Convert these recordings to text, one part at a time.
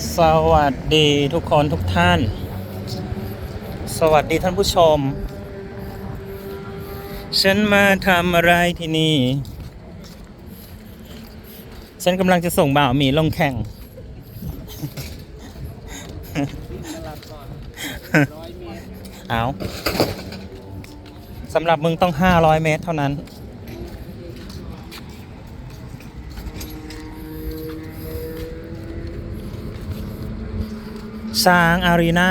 สวัสดีทุกคนทุกท่าน สวัสดีท่านผู้ชม ฉันมาทำอะไรที่นี่ ฉันกำลังจะส่งบ่าวหมีลงแข่ง เอาสำหรับมึงต้อง 500 เมตรเท่านั้น ช้างอารีนา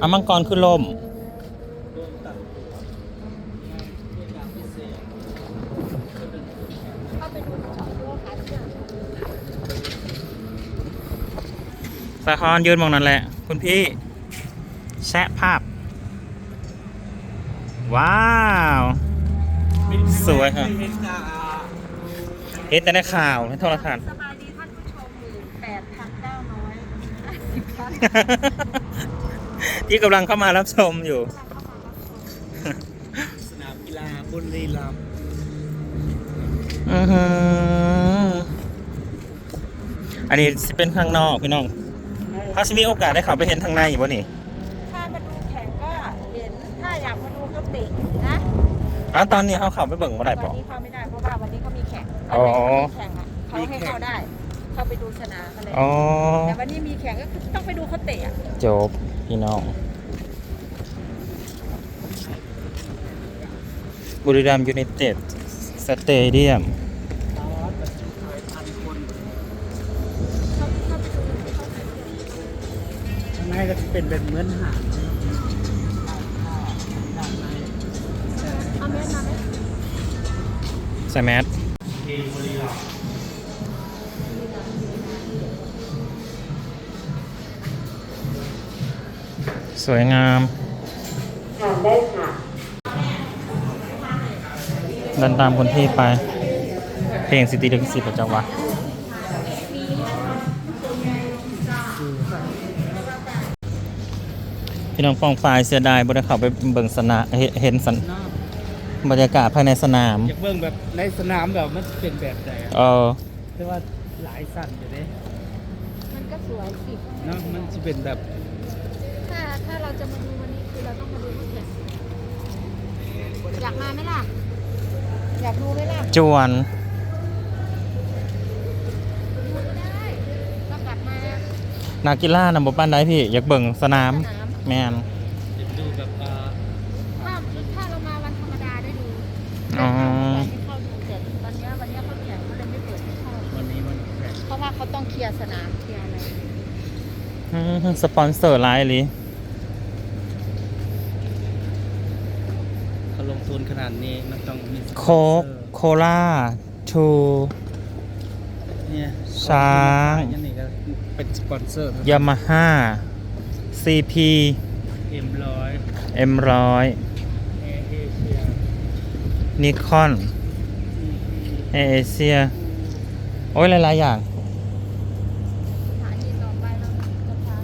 อามังกรขึ้นลมสาคอนยืนมองนั่นแหละ คุณพี่ แชะภาพ ว้าว สวยครับ เห็นแต่ในข่าวในโทรทัศน์ สบายดีท่านผู้ชมหมื่นแปดพันเก้าร้อยสิบ ท่านที่กำลังเข้ามารับชมอยู่ สนามกีฬาบุรีรัมย์อือหืออันนี้สิเป็นข้างนอกพี่น้องถ้าสิมีโอกาสได้เข้าไปเห็นทางในอยู่บ่นี่ถ้ามาดูแข่งก็เห็นถ้าอยากมาดูก็ตินะอ้าวตอนนี้เขาเข้าไปเบิ่งบ่ได้วัปะนี้เข้าไม่ได้เพราะว่าวันนี้เขามีแข่งอ๋อ แข่งอะเขาให้เข้าได้ เข้าไปดูสนามอะไรอ๋อ แต่วันนี้มีแข่งก็คือต้องไปดูเขาเตะอะจบพี่น้อง บุรีรัมย์ยูไนเต็ดสเตเดียม เข้าเข้าไปดูเข้าไปดูข้างในก็จะเป็นแบบเหมือนหาดเอาเมสมาไหมใส่แมส สวยงามค่ะได้ค่ะเดินตามคนที่ไป เพลงสิติลิขสิทธิ์ประจำวัดพี่น้องฟองฝ่ายเสียดายบ่ได้เข้าไปเบิ่งสนามเห็นเห็นสันน้บรรยากาศภายในสนามำอยากเบิ่งแบบในสนามแบบมันเป็นแบบไหนอะเออแต่ว่าหลายสั่นอยู่เด้มันก็สวยสิเนาะมันจะเป็นแบบ ถ้าถ้าเราจะมาดูวันนี้คือเราต้องมาดูทุกอย่างอยากมาไหมล่ะ อยากดูไหมล่ะจวนดูได้ก็กลับมานากีฬานำบ่ปานใดพี่ อยากเบิ่งสนาม สนามแมนจะดูแบบอ่าถ้าถ้าเรามาวันธรรมดาได้ดูอ๋อให้เข้าดูแต่ตอนเนี้ยวันเนี้ยเขาแข่งเขาเลยไม่เปิดให้เข้าวันนี้มันแข่งเพราะว่าเขาต้องเคลียร์สนามเคลียร์อะไรอืมสปอนเซอร์หลายอีหลี เขาลงทุ นขนาดนี้มันต้องมีสปอนเซอร์โคกโคลาทูเนี่ยช้างยันนี่ก็เป็นสปอนเซอร์ยามาฮ่าซีพีเอ็มร้อยเอ็มร้อยเอเอเชียนิคอนเอเชีย โอ้ยหลาย ๆ อย่างสถานีต่อไปเราจะพา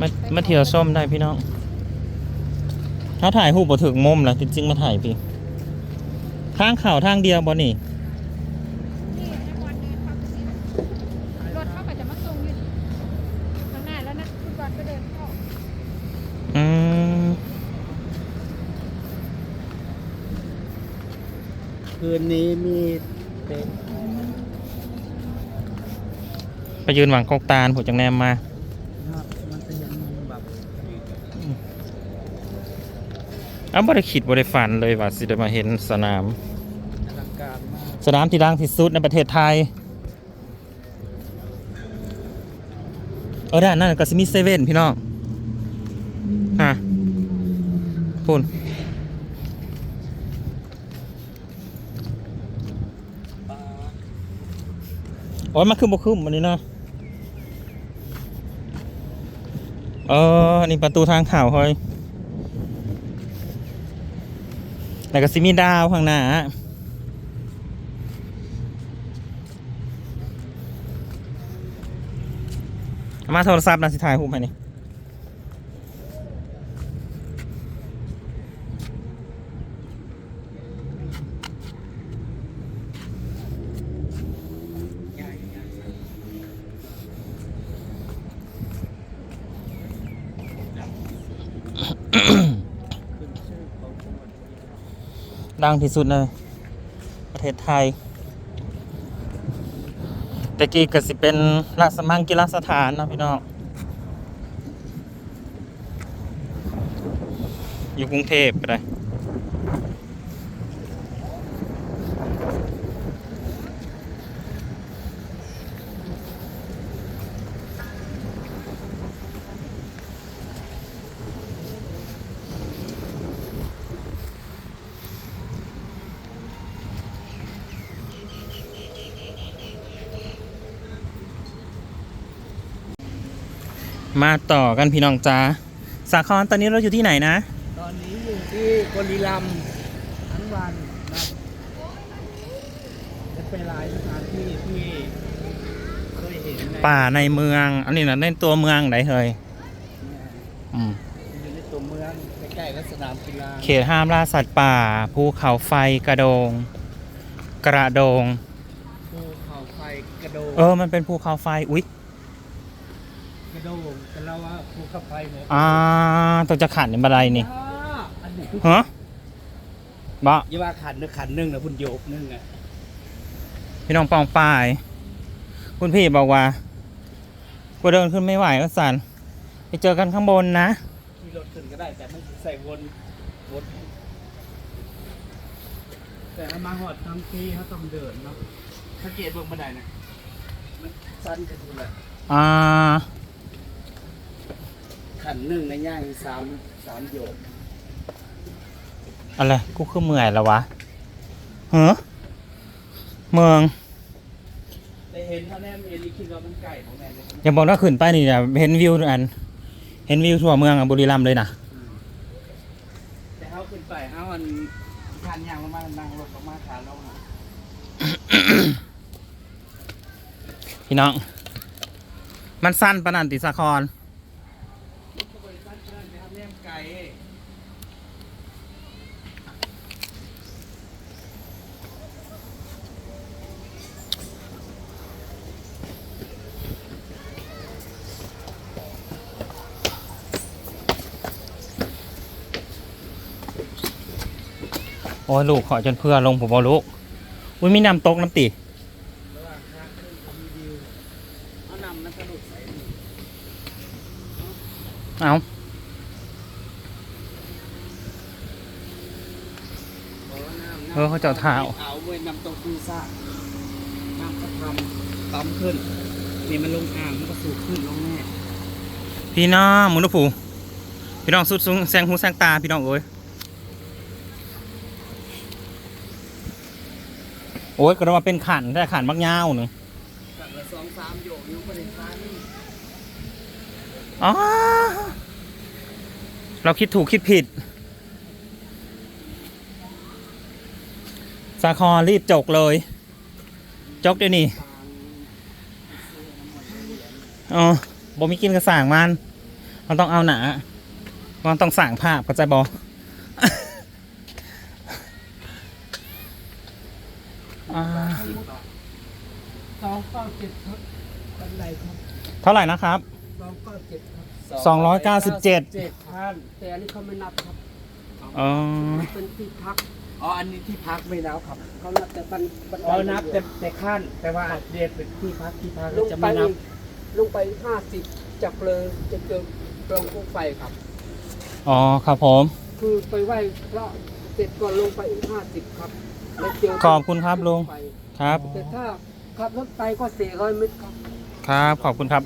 มามาเที่ยวส้มได้พี่น้อง ถ้าถ่ายรูปบ่ถึงมุมแล้วจริงๆมาถ่ายพี่ทางเข่าทางเดียวบ่นี่ที่ให้บอลเดินเข้าไปสิรถเข้าไปจะมาส่งอยู่ข้างหน้าแล้วนะฟุตบอลก็เดินเข้าอืมคืนนี้มีเป็นไปยืนหวังกอกตาลผมจังแนมมา มันจะยังแบบ เอ้าบ่ได้คิดบ่ได้ฝันเลยว่าสิได้มาเห็นสนาม อลังการมากสนามที่ดังที่สุดในประเทศไทย เออด้านนั้นก็สิมีเซเว่นพี่น้องฮะพูนโอ้ยมาขึ้นบ่ขึ้นวันนี้เนาะเอออันนี่ประตูทางข่าวเฮ้ย แล้วก็ซิมีดาวข้างหน้ามาโทรศัพท์นะสิถ่ายรูปให้นี่ ดังที่สุดในประเทศไทยแต่กี้ก็สิเป็นราชมังกีฬาสถานนะพี่น้องอยู่กรุงเทพไป มาต่อกันพี่น้องจ้าสาครตอนนี้เราอยู่ที่ไหนนะ ตอนนี้อยู่ที่บุรีรัมย์ทั้งวันนะจะไปหลายสถานที่ที่เคยเห็นในป่าในเมือง อันนี้นะในตัวเมืองไหนเฮยเนี่ยอืมอยู่ในตัวเมืองใกล้ๆกับสนามกีฬาเขตห้ามล่าสัตว์ป่าภูเขาไฟกระโดง กระโดงภูเขาไฟกระโดง เออ มันเป็นภูเขาไฟอุ๊ยก ระโดงแต่เราว่าภูเขาไฟเนี่ยอ่าตัวจะขันในบันไดนี่อันนี้ฮะบะอย่าว่าขันนึกขันหนึ่งนะพุ่นโยกหนึ่งอะพี่น้องปองป้ายคุณพี่บอกว่ากูเดินขึ้นไม่ไหวก็สันไปเจอกันข้างบนนะขี่รถขึ้นก็ได้แต่มันใส่วนวนแต่ถ้ามาหอดทั้งทีเขาต้องเดินเนาะสังเกตเบื้องบันไดนะมันสั้นกันดูแหละอ่า ขันหนึ่งในย่างสามสามโยกอะไรกูคือเมื่อยแล้ววะเฮ้อเมืองแต่เห็นเขาแน่เห็นนี่คิดว่ามันไก่ของแม่เลยอย่าบอกว่าขึ้นไปนี่นะเห็นวิวอัน เห็นวิวทั่วเมืองอะบุรีรัมย์เลยนะแต่เขาขึ้นไปเขามันทานยางลงมานั่งรถลงมาทานลงมาพี่น้อง มันสั้นปะนันติสาคร บริษัทเพื่อนไปทำแนมไก่ โอ้ยลูกขอจนเพื่อลงผมบอกลูกอุ้ยมีน้ำตกน้ำตีเอาเออกว่าน้ำเขาเจ้าเท้าเอาเว้ยนำตรงคูซ่าน้ำก็ทำปั๊มขึ้นนี่มันลงอ่างมันก็สูบขึ้นลงแน่พี่น้องมุนผูพี่น้องสุดสูงแซงหูแซงตาพี่น้องเอ้ย โอ้ยก็ต้องมาเป็นขันแต่ขันมักยาวหนึ่งสั่งละสองสามโยกนิ้วบริษัทนี่อ๋อเราคิดถูกคิดผิดสาครรีบจกเลย จกเดี๋ยวนี้ทางซื้อน้ำมันเหรียญอ๋อบ่มีกินกระสางมัน มันต้องเอาหนา มันต้องสั่งภาพเข้าใจบอ อ่า สิบบาทสองเก้าเจ็ดครับบันไดครับ เท่าไหร่นะครับ สองเก้าเจ็ดครับสองร้อยเก้าสิบเจ็ดเจ็ดพันแต่อันนี้เขาไม่นับครับอ๋อเป็นที่พักอ๋ออันนี้ที่พักไม่นับครับเขานับแต่บันบันไดอ๋อนับแต่แต่ขั้นแต่ว่าเรียนเป็นที่พักที่พักลงจะไปไม่นับลงไปห้าสิบจากเลยจะเจอปล่องภูไฟครับ อ๋อครับผม คือไปไหว้พระเสร็จก่อนลงไปอีกห้าสิบครับแล้วเจอขอบคุณครับลุงไฟครับ แต่ถ้าขับรถไปก็สี่ร้อยเมตรครับ ครับ ขอบคุณครับ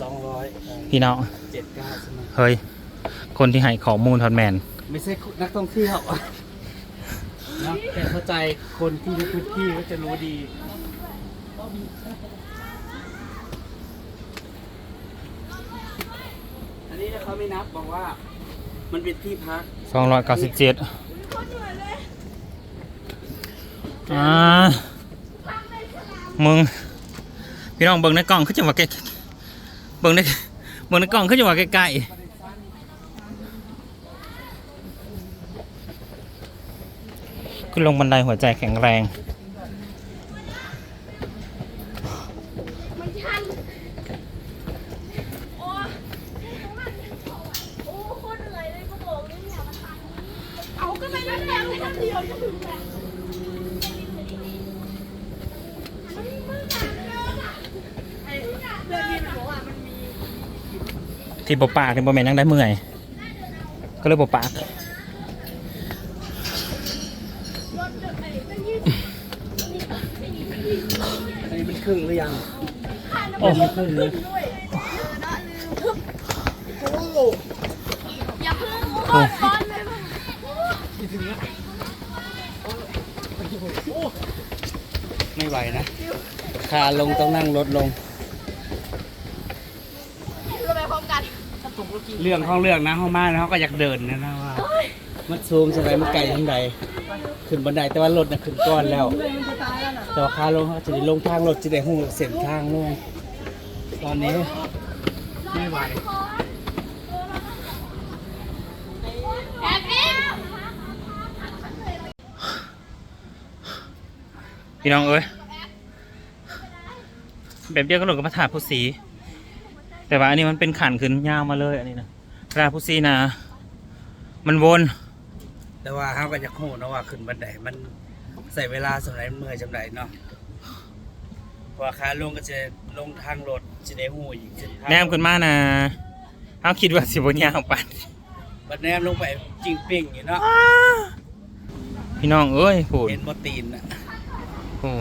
สองร้อยพี่น้องเจ็ดเก้าใช่ไหมเฮ้ย คนที่ให้ข้อมูลทอนแมน ไม่ใช่นักท่องเที่ยวนะแต่เข้าใจคนที่ในพื้นที่ก็จะรู้ดี อันนี้ถ้าเขาไม่นับบอกว่า มันเป็นที่พักสองร้อยเก้าสิบเจ็ดอ่ามึง พี่น้องเบิ่งในกล้องขึ้นจังหวะใกล้เบิ่งในเบิ่งในกล้องขึ้นจังหวะใกล้ๆขึ้นลงบันไดหัวใจแข็งแรง ไม่ใช่โอ้โอ้โคตรเหนื่อยเลยก็บอกเลยเนี่ยมันทางนี้เอาก็ไปนั่นแหละไม่ทำ ที่บปากที่บแม่นยังได้เมื่อย ก็เลยบปากอันนี้เป็นครึ่งหรือยังโอ้ครึ่งเลยอย่าเพิ่งโอ้ยบอลเลยไม่ไหวนะ ขาลงต้องนั่งรถลง เราไปพร้อมกัน เรื่องของเรื่องนะเขามานะเขาก็อยากเดินนะนะว่ามันสูงใช่ไหมมันไกลทั้งใดขึ้นบันไดแต่ว่ารถน่ะขึ้นก้อนแล้ว แต่ว่าขาลงเขาจะได้ลงทางรถจะได้หูเส้นทางลงตอนนี้ไม่ไหวพี่น้องเอ้ยแบบเดียวกันหลงกับพระธาตุพุสี แต่ว่าอันนี้มันเป็นขันขึ้นยาวมาเลยอันนี้นะพระธาตุพุสีนะมันวน แต่ว่าเขาก็จะโหนะว่าขึ้นบันไดมันใส่เวลาสมัยเมื่อยจำไดเนาะเพราะว่าขาลงก็จะลงทางรถจะได้หูอีกเส้นทางแนมขึ้นมานะเขาคิดว่าสิบวันยาวปันบัดแนมลงไปจริงเป่งอยู่เนาะพี่น้องเอ้ยพูดเห็นบตีนอะโอ้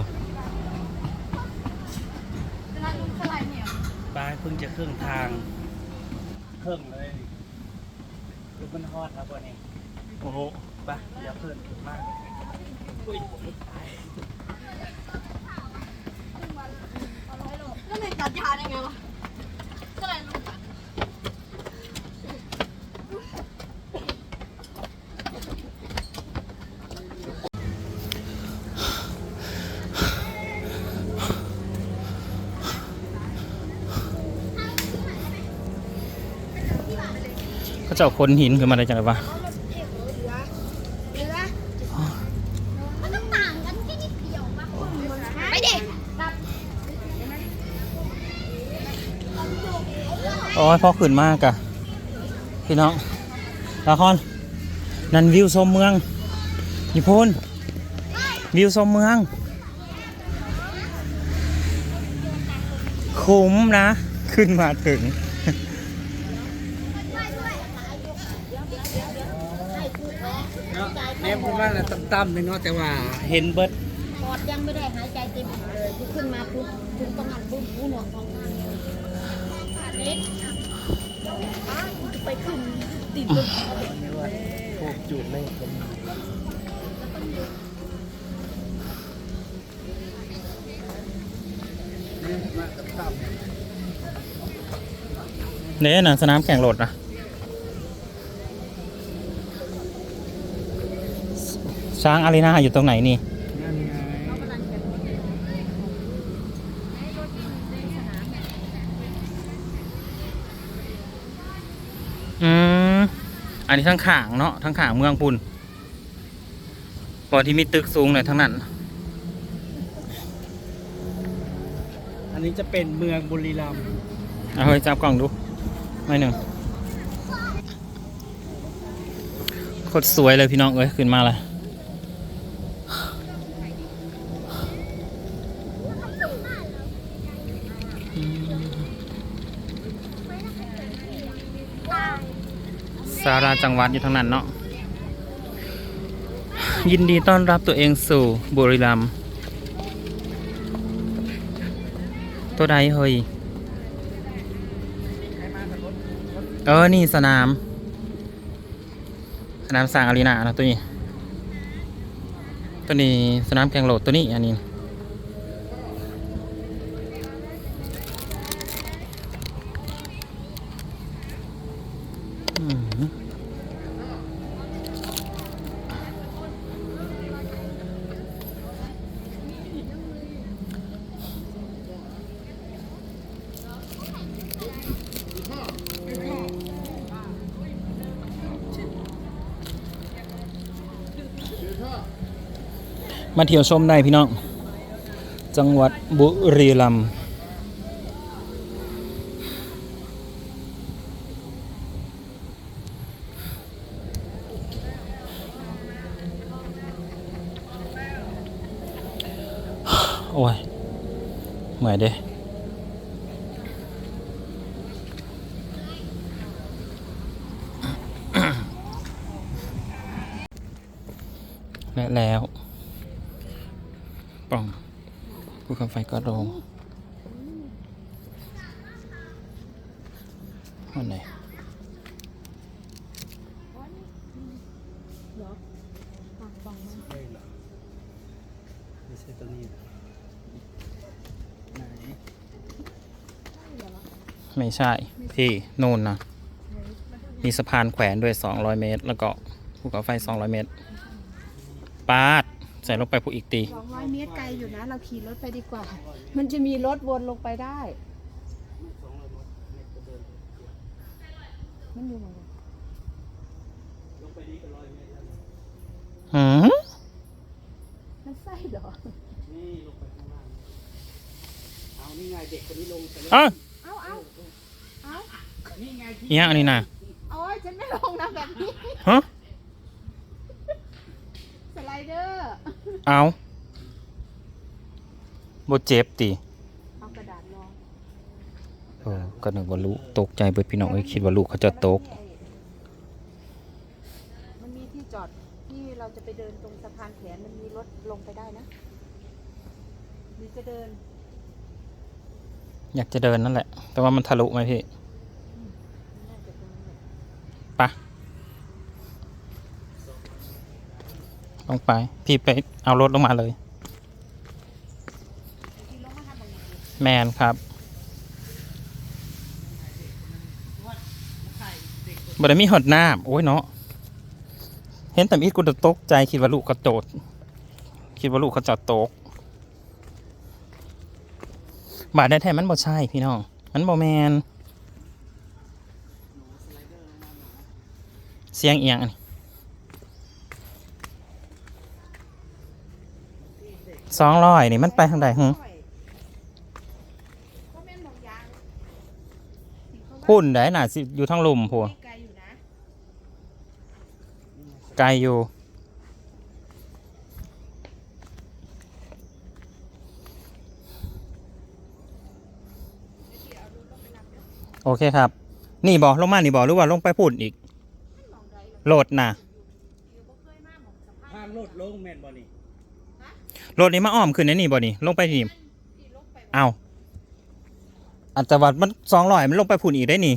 ปลายเพิ่งจะครึ่งทางครึ่งเลยลูกมันฮอดครับวันนี้โอ้โหไปอย่าเพิ่นมากอุ้ยแล้วมันตัดยาได้ไงวะก็เลยล เขาเจ้าคนหินขึ้นมาได้จังไงวะมันต้องต่างกันแค่นิดเดียวะโอ้ยพอขึ้นมากอะพี่น้องละครนั่นวิวชมเมืองญี่ปุ่นวิวชมเมือง คุ้มนะ ขึ้นมาถึง เนาะแนมขึ้นมาต่ำๆเลยเนาะแต่ว่าเห็นเบิดปอดยังไม่ได้หายใจเต็มเลยขึ้นมาปุ๊บถึงตรงนั้นปุ๊บกูหนวงท้องทางเลยเล็กไปขึ้นติดรถพวกจูดเลยมาต่ำเนี่ยนะสนามแข่งรถนะ ช้างอารีนาอยู่ตรงไหนนี่ๆนั่นไงอืม อันนี้ทั้งขางเนาะทั้งขางเมืองพุ่นบอที่มีตึกสูงเลยทั้งนั้น อันนี้จะเป็นเมืองบุรีรัมย์เอาเฮ้ยจับกล่องดูไม่หนึ่งโคตรสวยเลยพี่น้องเอ้ยขึ้นมาเลยาราจังหวัดอยู่ทางนั้นเนาะยินดีต้อนรับตัวเองสู่บุรีรัมย์ตัวใดเฮ้ยเออ นี่สนาม สนามสร้างอารีนานะตัวนี้ ตัวนี้สนามแข่งโหลดตัวนี้อันนี้ มาเที่ยวชมได้พี่น้อง จังหวัดบุรีรัมย์โอ้ยเหมื่อยเด้และแล้ว ป่องภูเขาไฟก็ลงวันไหนไม่ใช่ตัวนี้ไหนไม่ใช่ พี่นู่นนะ มีสะพานแขวนด้วย 200 เมตร แล้วก็ภูเขาไฟ 200 เมตร ปาด ใส่ลงไปภูอีกตีสองร้อยเมตรไกลอยู่นะ เราขี่รถไปดีกว่า มันจะมีรถวนลงไปได้ มันอยู่ไหนหืมมันไส้เหรอนี่ลงไปข้างล่างเอานี่ไงเด็กคนนี้ลงไปเลยอ้าวเอาเอาเอานี่ไงที่อีหยังอันนี้นะโอ้ยฉันไม่ลงนะแบบนี้ฮะ สไลเดอร์ เอาบเจ็บติเอากระดาษรองเออก็นึกว่าลูกตกใจเบิดพี่น้องเอ้ยคิดว่าลูกเขาจะตก มันมีที่จอดที่เราจะไปเดินตรงสะพานแขวนมันมีรถลงไปได้นะหรือจะเดิน อยากจะเดินนั่นแหละ แต่ว่ามันทะลุไหมพี่น่าจะตรงนี้แหละปะ ลงไป พี่ไปเอารถลงมาเลย แมนครับบ่ได้มีหอดน้ำโอ้ยเนาะเห็นแต่อีดกูจะตกใจคิดว่าลูกเขาโจดคิดว่าลูกเขาจอดตกบาดได้แท้มันบ่ใช่พี่น้อง มันบ่แมน เสียงเอียงอันนี้ สองร้อยนี่มันไปทางใดหึก็แม่นบอกยางสิเขาว่าพุ่นได้น่ะสิอยู่ทางลุมพัวไกลอยู่อยู่โอเคครับ นี่บอกลงมานี่บอหรือว่าลงไปพุ่นอีกโหลดนะห้ามรถลงแม่นบ่นี่ โหลดนี้มาอ้อมขึ้นในนี่บอนี่ลงไปที่นี่เอาอัตวัดมันสองร้อยมันลงไปพุ่นอีกได้นี่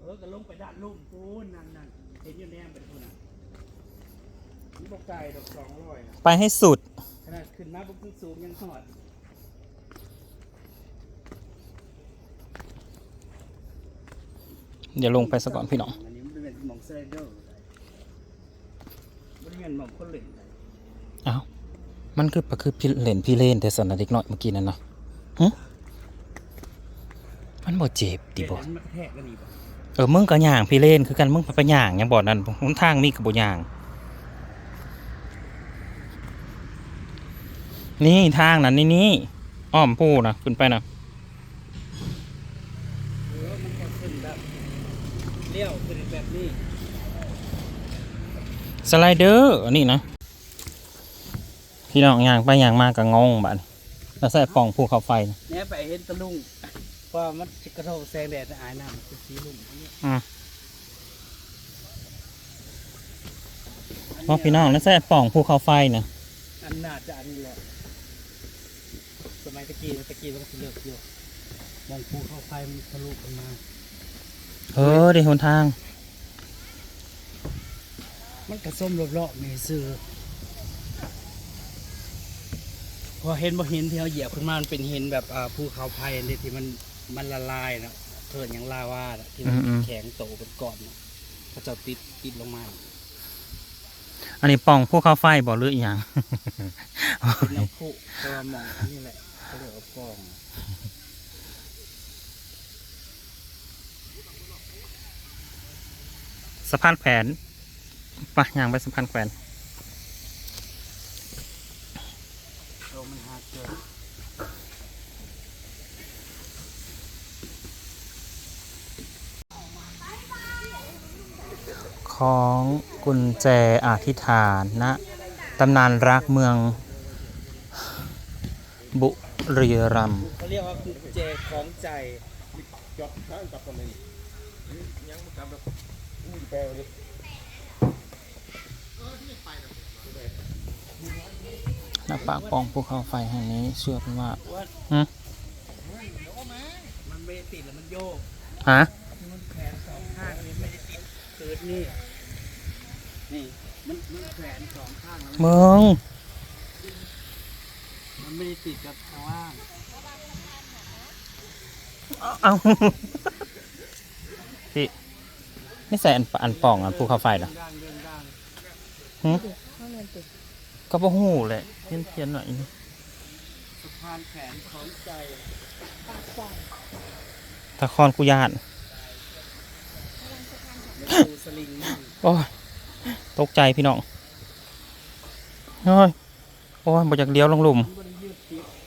เออก็ลงไปด้านลุ่มปูนนั่นนั่นเห็นอยู่แนมเป็นปูนอะนี่บอกไก่ดอกสองร้อยนะไปให้สุดขนาดขึ้นมาบุกสูงยังหอดเดี๋ยวลงไปซะก่อนพี่น้องอันนี้มันเป็นหมองสไลเดอร์มันเป็นหมองคนเล่นเอา มันคือปะคือพี่เล่นพี่เล่นแต่สนเด็กน้อยเมื่อกี้นั่นนะฮะมันบ่เจ็บดิบ่มันแทกกันอีกบ่เออมึงก็ย่างพี่เล่นคือกันมึงไปย่างยังบ่นั่นหนทางมีกับบ่ย่าง นี่ทางนั้นนี่นี่อ้อมผู้นะขึ้นไปนะเออมันก็ขึ้นแบบเลี้ยวขึ้นแบบนี้สไลเดอร์อันนี้นะ พี่น้องย่างไปย่างมาก็งงบัดนี้แล้วใส่ปล่องภูเขาไฟนะเนี่ยไปเห็นตะลุงเพราะว่ามันกระทบแสงแดดอายน้ำมันเป็นสีลุงอันนี้อืมอ๋อพี่น้องแล้วใส่ปล่องภูเขาไฟนะอันน่าจะอันนี้แหละสมัยตะกี้ตะกี้มันสิเลือกอยู่มองภูเข้าไฟมันทะลุออกมา เออเดี๋ยวหนทาง มันกระส้มรอบๆเมซื่อ พอเห็นบ่เห็นที่เขาเหยียบขึ้นมามันเป็นเห็นแบบอ่าภูเขาไฟอันนี้ที่มันมันละลายนะเพิ่นอย่างลาวาน่ะที่มันอืมๆแข็งโตเป็นก้อนน่ะเขาจะติดติดลงมาอันนี้ปล่องภูเขาไฟบ่หรืออีหยัง เป็นน้ำพุแต่ว่ามองอันนี้แหละเขาเรียกว่าปล่องสะพานแขวนปะย่างไปสะพานแขวน ลมมันหาเกิด ของกุญแจอธิษฐานนะตำนานรักเมืองบุรีรัมย์เขาเรียกว่ากุญแจของใจหน้าปากปล่องภูเขาไฟแห่งนี้เชื่อกันว่ามันไม่ได้ติดแล้วมันโยกฮะมันแขวนสองข้างนี่ไม่ได้ติดเกิดนี่ นี่มันมันแขวนสองข้างแล้วมึงมันไม่ได้ติดกับข้างล่างเอาพี่นี่ใส่อันอันป่องอันภูเขาไฟเหรอด้านเรื่องด้านหึก็บ่หูเลยเพี้ยนเพียนๆหน่อยนึงสะพานแขวนของใจตะคอนกูยานแล้วดูสลิงนี่โอ้ย ตกใจพี่น้องโอ้ยโอ้ยบ่จากเลี้ยวลงหลุม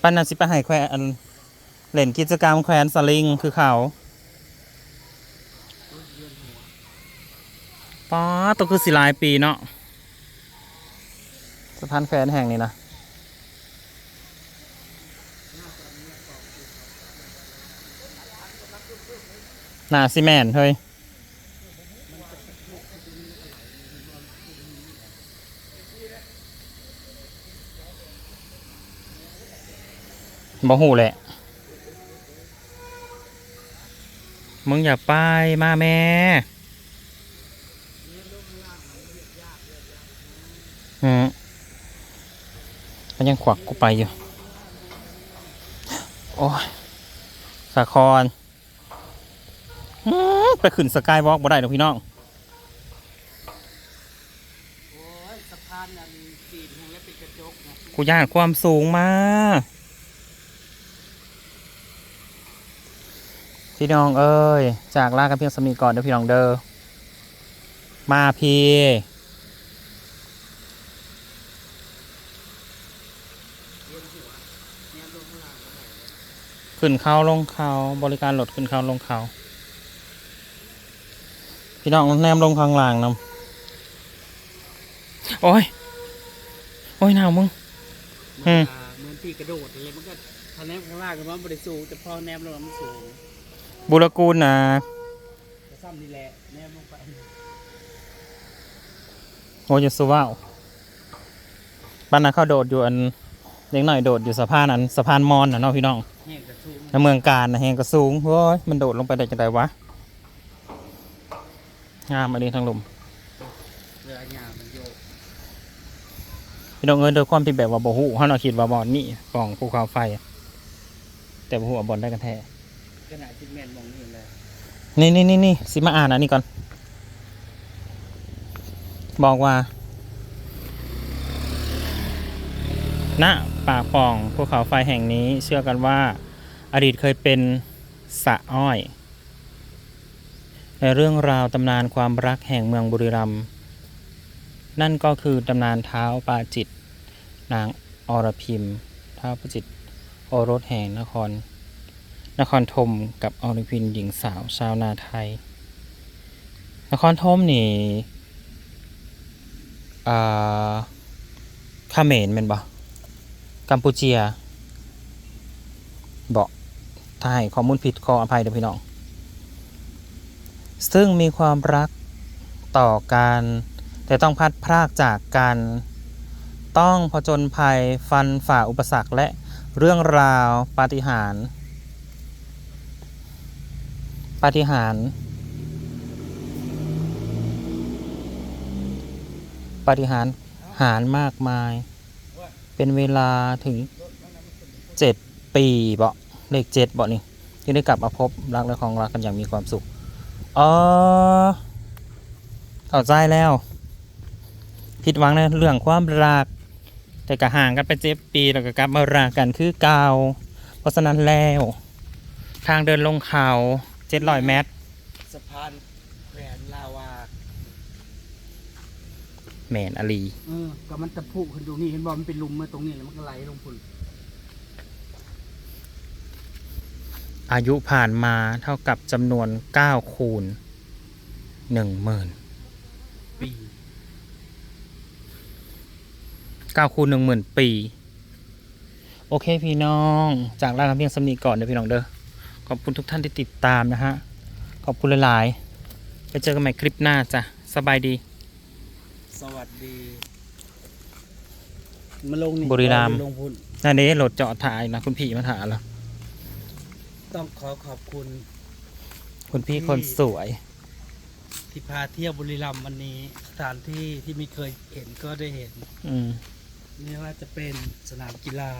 ปั้นน่ะสิไปให้แขวนอันเล่นกิจกรรมแขวนสลิงคือเขาป๊าตัวคือสิลายปีเนาะสะพานแขวนแห่งนี้นะหนาซีเมนเฮ้ย บ่หูแหละ มึงอย่าไปมาแม่อืมมันยังขวักกูไปอยู่ โอ้ยสาครอื้อไปขึ้นสกายวอล์กบ่ได้หรอกพี่น้องโอ้ยสะพานอันจีนแล้วเป็นกระจกนะกูย่านความสูงมาก พี่น้องเอ้ย จากลากันเพียงสมีก่อนเด้อพี่น้องเด้อมาพี่ขึ้นเขาลงเขาบริการรถขึ้นเขาลงเขาพี่น้องแนมลงข้างล่างนำโอ้ย โอ้ยหนาวมึงอืมอ่าเหมือนที่กระโดดอะไรมันก็ทะแนบข้างล่างกันว่าบริสูงแต่พอแนบลงมามันสูง บุรกูลนะซ้ำนี่แหละแนบลงไปโอ้ยสุว้าวบ้านนาเข้าโดดอยู่อันเล็กหน่อยโดดอยู่สะพานอันสะพานมอนนะเนาะพี่น้องแห้งกระสูงเมืองการนะแหงก็สูงโอ้ยมันโดดลงไปได้จังไดวะงามอันนี้ทางลมเวลาหยามันโยกพี่น้องเอ้ยโดยความที่แบบว่าบ่ฮู้เฮาเนาะคิดว่าบ่อนนี่ปล่องภูเขาไฟ แต่บ่ฮู้ว่าบ่อนได้กันแท้ ขนาดที่แมนมองนี่เลยนี่นี่นี่นี่สิมาอ่านอันนี้ก่อน บอกว่าณป่าป่องภูเขาไฟแห่งนี้ เชื่อกันว่า อดีตเคยเป็นสะอ้อยในเรื่องราวตำนานความรักแห่งเมืองบุรีรัมย์นั่นก็คือตำนานเท้าปาจิต นางอรพิมเท้าปาจิต โอรสแห่งนคร นครธมกับอรพินหญิงสาวชาวนาไทย นครธมนี่อ่าเขมรเป็นบ่กัมพูเชียบอกถ้าให้ข้อมูลผิดขออภัยเด้อพี่น้อง ซึ่งมีความรักต่อกันแต่ต้องพัดพรากจากกันต้องผจญภัยฟันฝ่าอุปสรรคและเรื่องราวปาฏิหาริย์ ปาฏิหาริย์ปาฏิหาริย์หารมากมาย เป็นเวลาถึงเจ็ดปีเบาเลขเจ็ดเบานี่ที่ได้กลับมาพบรักและของรักกันอย่างมีความสุขอ๋อเข้าใจแล้วผิดหวังในเรื่องความรัก แต่ก็ห่างกันไปเจ็ดปีแล้วก็กลับมารักกันคือเก่าเพราะฉะนั้นแล้ว ทางเดินลงเขา จ็ดร้อยเมตร สะพานแขวนลาวาแมนอลีเออก็มันตะพุขึ้นตรงนี้เห็นบ่มันเป็นหลุมมาตรงนี้แล้วมันก็ไหลลงพุ่นอายุผ่านมาเท่ากับจำนวน 9 คูณ 1 0,000 ปี 9 คูณ 10,000 ปี โอเคพี่น้อง จากลากันเพียงสำนีก่อนเด้อพี่น้องเด้อ ขอบคุณทุกท่านที่ติดตามนะฮะ ขอบคุณหลายๆ ไปเจอกันใหม่คลิปหน้าจ้ะ สบายดี สวัสดี มาลงนี่บุรีรัมย์ ลงพุ่นนั่นเด้รถจอดถ่ายนะ คุณพี่มาถ่ายแล้วต้องขอขอบคุณคุณพี่คนสวย ที่พาเที่ยวบุรีรัมย์วันนี้ สถานที่ที่ไม่เคยเห็นก็ได้เห็น อืม ไม่ว่าจะเป็นสนามกีฬา